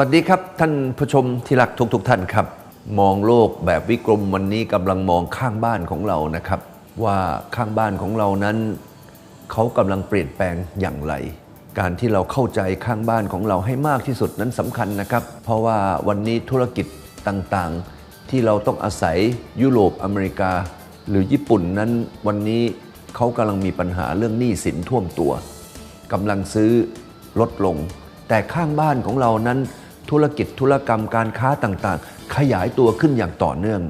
วัสดีครับท่านผู้ชมที่รักทุกทท่านครับ มองโลกแบบวิกรมวันนี้กำลังมองข้างบ้านของเรานะครับ ว่าข้างบ้านของเรานั้นเขากำลังเปลี่ยนแปลงอย่างไร การที่เราเข้าใจข้างบ้านของเราให้มากที่สุดนั้นสำคัญนะครับ เพราะว่าวันนี้ธุรกิจต่างๆ ที่เราต้องอาศัยยุโรปอเมริกา หรือญี่ปุ่นนั้นวันนี้เขากำลังมีปัญหาเรื่องหนี้สินท่วมตัวกำลังซื้อลดลง แต่ข้างบ้านของเรานั้น ธุรกิจธุรกรรมการค้าต่างๆ ขยายตัวขึ้นอย่างต่อเนื่อง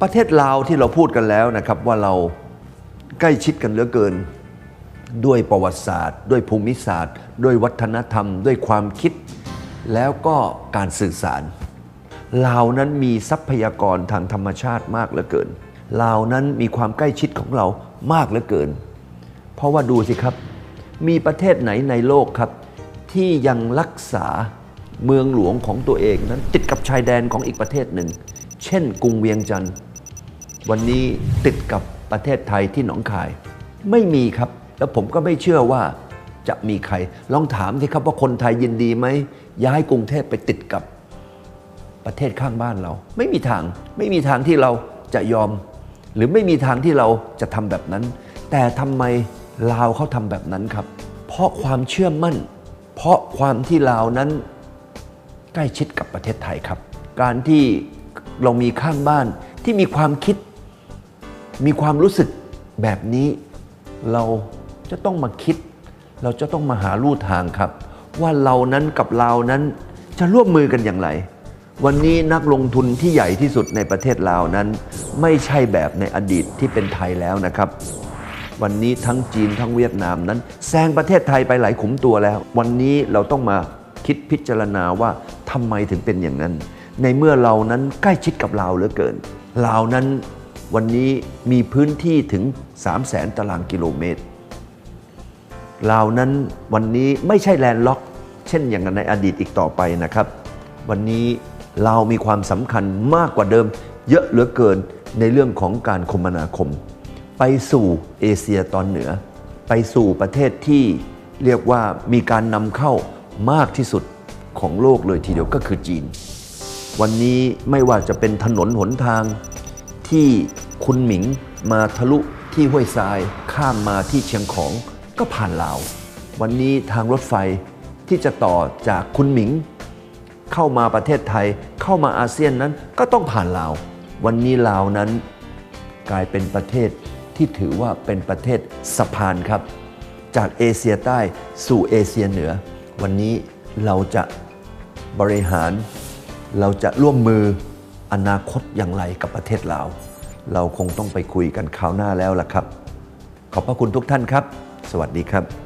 ประเทศลาวที่เราพูดกันแล้วนะครับว่าเราใกล้ชิดกันเหลือเกิน ด้วยประวัติศาสตร์ ด้วยภูมิศาสตร์ ด้วยวัฒนธรรม ด้วยความคิด แล้วก็การสื่อสารลาวนั้นมีทรัพยากรทางธรรมชาติมากเหลือเกินลาวนั้นมีความใกล้ชิดของเรามากเหลือเกิน เพราะว่าดูสิครับ มีประเทศไหนในโลกครับ ที่ยังรักษาเมืองหลวงของตัวเองนั้นติดกับชายแดนของอีกประเทศหนึ่ง เช่นกรุงเวียงจันทร์วันนี้ติดกับประเทศไทยที่หนองคาย ไม่มีครับ แล้วผมก็ไม่เชื่อว่าจะมีใคร ลองถามสิครับว่าคนไทยยินดีไหมย้ายกรุงเทพไปติดกับประเทศข้างบ้านเรา ไม่มีทางไม่มีทางที่เราจะยอม หรือไม่มีทางที่เราจะทำแบบนั้น แต่ทำไมลาวเขาทำแบบนั้นครับ เพราะความเชื่อมั่น เพราะความที่ลาวนั้นใกล้ชิดกับประเทศไทยครับ การที่เรามีข้างบ้านที่มีความคิด มีความรู้สึกแบบนี้เราจะต้องมาคิด เราจะต้องมาหาลู่ทางครับ ว่าเรานั้นกับเรานั้นจะร่วมมือกันอย่างไร วันนี้นักลงทุนที่ใหญ่ที่สุดในประเทศลาวนั้น ไม่ใช่แบบในอดีตที่เป็นไทยแล้วนะครับ วันนี้ทั้งจีนทั้งเวียดนามนั้นแซงประเทศไทยไปหลายขุมตัวแล้ว วันนี้เราต้องมาคิดพิจารณาว่าทำไมถึงเป็นอย่างนั้น ในเมื่อเรานั้นใกล้ชิดกับลาวเหลือเกินลาวนั้นวันนี้มีพื้นที่ถึง 3 0 0แสนตารางกิโลเมตรลาวนั้นวันนี้ไม่ใช่แลนด์ล็อก เช่นอย่างในอดีตอีกต่อไปนะครับ วันนี้ ลามีความสำคัญมากกว่าเดิม เยอะเหลือเกินในเรื่องของการคมนาคม ไปสู่เอเชียตอนเหนือ ไปสู่ประเทศที่เรียกว่ามีการนำเข้ามากที่สุดของโลกเลยทีเดียวก็คือจีน วันนี้ไม่ว่าจะเป็นถนนหนทางที่คุณหมิงมาทะลุที่ห้วยทรายข้ามมาที่เชียงของก็ผ่านลาว วันนี้ทางรถไฟที่จะต่อจากคุณหมิง เข้ามาประเทศไทยเข้ามาอาเซียนนั้นก็ต้องผ่านลาว วันนี้ลาวนั้นกลายเป็นประเทศที่ถือว่าเป็นประเทศสะพานครับ จากเอเชียใต้สู่เอเชียเหนือ วันนี้เราจะบริหาร เราจะร่วมมืออนาคตอย่างไรกับประเทศลาว เราคงต้องไปคุยกันคราวหน้าแล้วล่ะครับ ขอบพระคุณทุกท่านครับ สวัสดีครับ